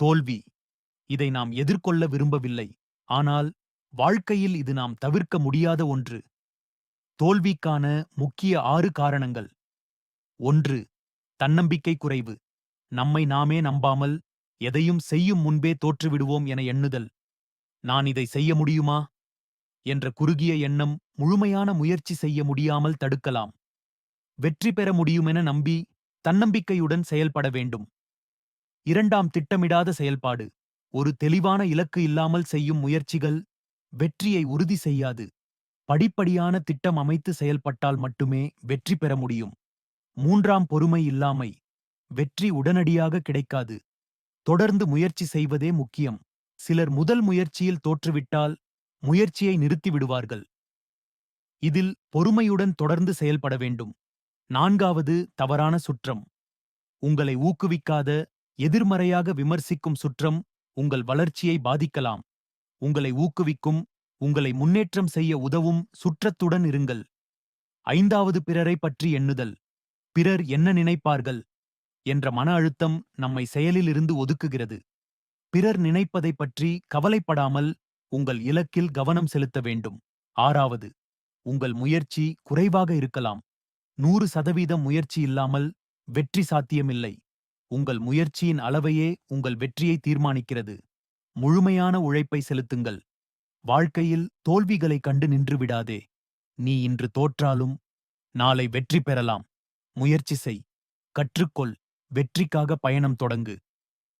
தோல்வி. இதை நாம் எதிர்கொள்ள விரும்பவில்லை. ஆனால் வாழ்க்கையில் இது நாம் தவிர்க்க முடியாத ஒன்று. தோல்விக்கான முக்கிய ஆறு காரணங்கள். ஒன்று தன்னம்பிக்கை குறைவு. நம்மை நாமே நம்பாமல் எதையும் செய்யும் முன்பே தோற்றுவிடுவோம் என எண்ணுதல். நான் இதை செய்ய முடியுமா? என்ற குறுகிய எண்ணம் முழுமையான முயற்சி செய்ய முடியாமல் தடுக்கலாம். வெற்றி பெற முடியுமென நம்பி தன்னம்பிக்கையுடன் செயல்பட வேண்டும். இரண்டாம் திட்டமிடாத செயல்பாடு. ஒரு தெளிவான இலக்கு இல்லாமல் செய்யும் முயற்சிகள் வெற்றியை உறுதி செய்யாது. படிப்படியான திட்டம் அமைத்து செயல்பட்டால் மட்டுமே வெற்றி பெற முடியும். மூன்றாம் பொறுமை இல்லாமை. வெற்றி உடனடியாக கிடைக்காது. தொடர்ந்து முயற்சி செய்வதே முக்கியம். சிலர் முதல் முயற்சியில் தோற்றுவிட்டால் முயற்சியை நிறுத்திவிடுவார்கள் இதில் பொறுமையுடன் தொடர்ந்து செயல்பட வேண்டும். நான்காவது தவறான சுற்றம். உங்களை ஊக்குவிக்காத எதிர்மறையாக விமர்சிக்கும் சுற்றம் உங்கள் வளர்ச்சியை பாதிக்கலாம். உங்களை ஊக்குவிக்கும் உங்களை முன்னேற்றம் செய்ய உதவும் சுற்றத்துடன் இருங்கள். ஐந்தாவது பிறரை பற்றி எண்ணுதல். பிறர் என்ன நினைப்பார்கள்? என்ற மன அழுத்தம் நம்மை செயலிலிருந்து ஒதுக்குகிறது. பிறர் நினைப்பதைப் பற்றி கவலைப்படாமல் உங்கள் இலக்கில் கவனம் செலுத்த வேண்டும். ஆறாவது உங்கள் முயற்சி குறைவாக இருக்கலாம். நூறு சதவீதம் முயற்சி இல்லாமல் வெற்றி சாத்தியமில்லை. உங்கள் முயற்சியின் அளவையே உங்கள் வெற்றியை தீர்மானிக்கிறது. முழுமையான உழைப்பை செலுத்துங்கள். வாழ்க்கையில் தோல்விகளைக் கண்டு நின்று விடாதே. நீ இன்று தோற்றாலும் நாளை வெற்றி பெறலாம். முயற்சி செய். கற்றுக்கொள். வெற்றிக்காக பயணம் தொடங்கு.